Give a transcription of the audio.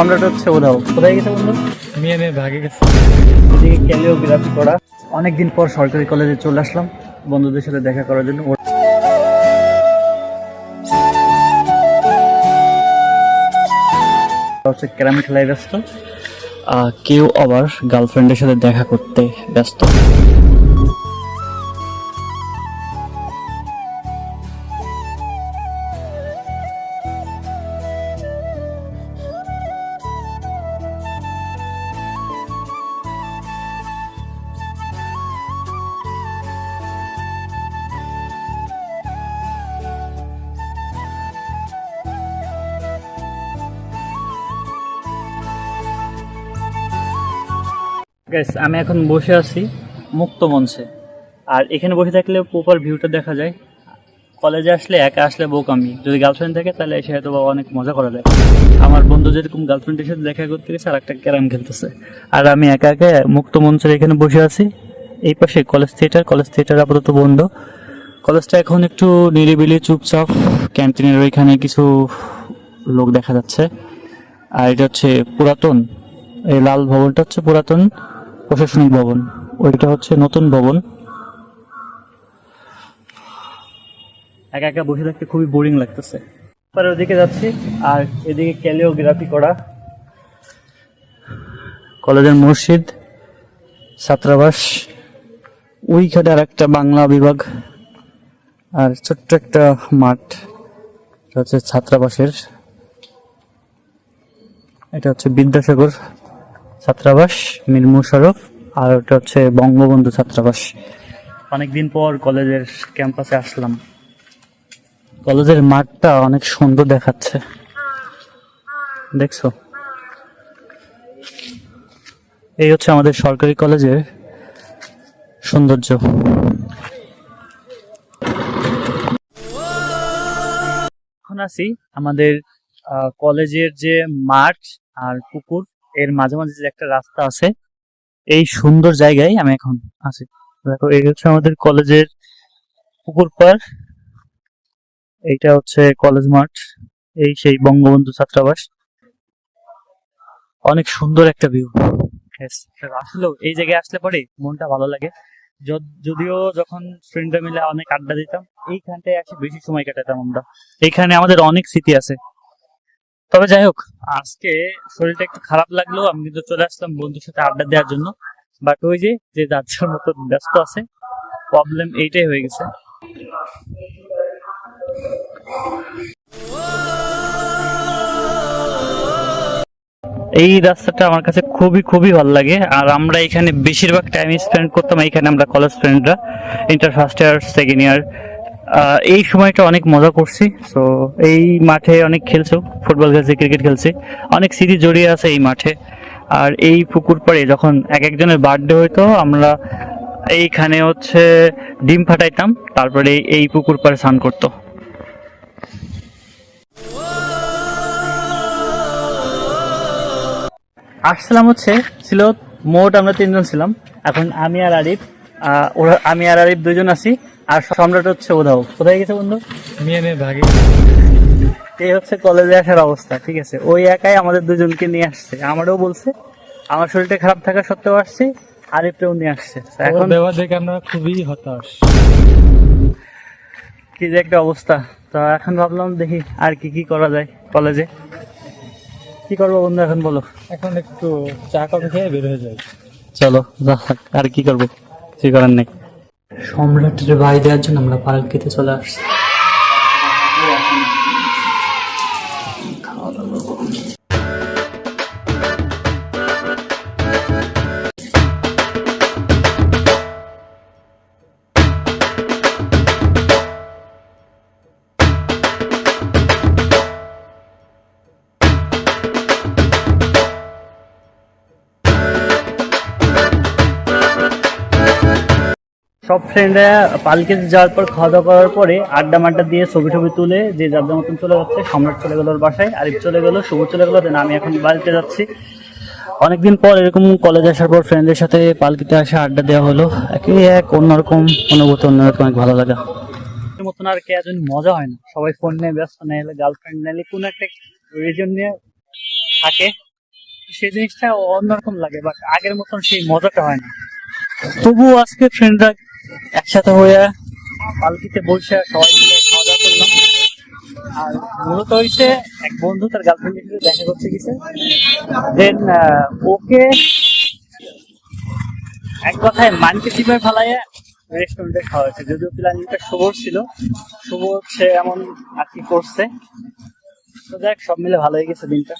সম্রাট হচ্ছে ওরাও কোথায় গেছে বন্ধু? মেয়ে মেয়ে ভাগে গেছে। এদিকে ক্যালিওগ্রাফি করা। অনেকদিন পর সরকারি কলেজে চলে আসলাম। বন্ধুদের সাথে দেখা করার জন্য। হচ্ছে ক্যারাম খেলায় ব্যস্ত। কেউ আবার গার্লফ্রেন্ডের সাথে দেখা করতে ব্যস্ত। গাইস আমি এখন বসে আছি মুক্ত মঞ্চে। আর এখানে বসে থাকলে প্রপার ভিউটা দেখা যায়। কলেজে আসলে একা আসলে বোকামি যদি গার্লফ্রেন্ড থাকে, তাহলে এসে হয়তো অনেক মজা করা যায়। আমার বন্ধু যেরকম গার্লফ্রেন্ডের সাথে দেখা করতে গেছে আর একটা ক্যারাম খেলতেছে। আর আমি একা একা মুক্ত মঞ্চের এখানে বসে আছি। এই পাশে কলেজ থিয়েটার কলেজ থিয়েটার আপাতত বন্ধ। কলেজটা এখন একটু নিরিবিলি, চুপচাপ। ক্যান্টিনের ওইখানে কিছু লোক দেখা যাচ্ছে। আর এটা হচ্ছে পুরাতন। এই লাল ভবনটা হচ্ছে পুরাতন। প্রশাসনিক ভবন। ওইটা হচ্ছে নতুন ভবন। একা একা বসে থাকতে খুবই বোরিং লাগতেছে। পরে ওদিকে যাচ্ছি আর এদিকে ক্যালিওগ্রাফি করা। কলেজের মসজিদ ছাত্রাবাস ওইখানে আর একটা বাংলা বিভাগ আর ছোট্ট একটা মাঠ। এটা হচ্ছে ছাত্রাবাসের। এটা হচ্ছে বিদ্যাসাগর। ছাত্রাবাস মীর মুশারফ আর ওটা হচ্ছে বঙ্গবন্ধু ছাত্রাবাস। অনেকদিন পর কলেজের ক্যাম্পাসে আসলাম। কলেজের মাঠটা অনেক সুন্দর দেখাচ্ছে। দেখছ? এই হচ্ছে আমাদের সরকারি কলেজের সৌন্দর্য। এখন আছি আমাদের কলেজের যে মাঠ আর পুকুর এর মাঝে মাঝে যে একটা রাস্তা আছে, এই সুন্দর জায়গায় আমি এখন আছি। দেখো, এই হচ্ছে আমাদের কলেজের পুকুর পার এইটা হচ্ছে কলেজ মাঠ, এই সেই বঙ্গবন্ধু ছাত্রাবাস। অনেক সুন্দর একটা ভিউ আসলেও এই জায়গায় আসলে পরে মনটা ভালো লাগে। যদ- যদিও যখন ফ্রেন্ডরা মিলে অনেক আড্ডা দিতাম, এইখানটায় এসে বেশি সময় কাটাতাম আমরা। এইখানে আমাদের অনেক স্মৃতি আছে। তবে যাই হোক, আজকে শরীরটা একটু খারাপ লাগলেও আমি কিন্তু চলে আসলাম বন্ধুর সাথে আড্ডা দেওয়ার জন্য। বাট ওই যে যে যার মতো ব্যস্ত আছে প্রবলেম এইটাই হয়ে গেছে। এই রাস্তাটা আমার কাছে খুবই খুবই ভালো লাগে। আর আমরা এখানে বেশিরভাগ টাইম স্পেন্ড করতাম এখানে আমরা কলেজ ফ্রেন্ডরা inter first year second year এই সময়টা অনেক মজা করছি। তো এই মাঠে অনেক খেলছো, ফুটবল খেলছি, ক্রিকেট খেলছি। অনেক স্মৃতি জড়িয়ে আছে এই মাঠে। আর এই পুকুর পাড়ে যখন এক একজনের বার্থডে হইতো, আমরা এইখানে হচ্ছে ডিম ফাটাইতাম, তারপরে এই পুকুর পাড়ে স্নান করতো। আসছিলাম হচ্ছে, ছিল মোট আমরা তিনজন ছিলাম। এখন আমি আর আরিফ। ওরা আমি আর আরিফ দুজন আছি আর সম্রাট হচ্ছে ওধাও কোথায় গেছে বন্ধু? মেয়ে মেয়ে ভাগে। এই হচ্ছে কলেজে আসার অবস্থা ঠিক আছে? ওই একাই আমাদের দুজনকে নিয়ে আসছে। আমারও বলছে আমার শরীরটা খারাপ থাকা সত্ত্বেও আসছি আরিফটাও নিয়ে আসছে। এখন ব্যবহার দেখে আমরা খুবই হতাশ। কি যে একটা অবস্থা। তো এখন ভাবলাম দেখি আর কি কি করা যায় কলেজে। কি করব বন্ধু এখন বলো। এখন একটু চা কফি খেয়ে বের হয়ে যায় চলো আর কি করব? সম্রাটের বাড়ি দেওয়ার জন্য আমরা পার্কিতে চলে আসছি। সব ফ্রেন্ডরা পালকিতে যাওয়ার পর খাওয়া দাওয়া করার পরে আড্ডা মাড্ডা দিয়ে ছবি টবি তুলে যে যার মতন চলে যাচ্ছে, সম্রাট চলে গেল বাসায়, আরিফ চলে গেল, শুভ চলে গেল, দেন আমি এখন বাড়িতে যাচ্ছি। অনেকদিন পর এরকম কলেজ আসার পর ফ্রেন্ডদের সাথে পালকিতে আসে, আড্ডা দেওয়া হলো। একই এক অন্যরকম অনুভূতি, অন্যরকম এক ভালো লাগা। মতন আর কে একজন মজা হয় না। সবাই ফোন নিয়ে ব্যস্ত, না হলে গার্লফ্রেন্ড নাহলে কোনো একটা রিজন নিয়ে থাকে। সেই জিনিসটা অন্যরকম লাগে বা আগের মতন সেই মজাটা হয় না। তবুও আজকে ফ্রেন্ডরা একসাথে হয়ে পালকিতে বসে সবাই মিলে খাওয়া দাওয়া করলাম। আর মূলত হয়েছে এক বন্ধু তার গার্লফ্রেন্ডের সাথে দেখা করতে গেছে। দেন ওকে এক কথায় মানকে চিপে ফেলাইয়া রেস্টুরেন্টে খাওয়া হয়েছে? যদিও প্ল্যানিংটা শুভর ছিল। শুভ হচ্ছে এমন আর কি করছে। তো দেখ সব মিলে ভালো হয়ে গেছে দিনটা।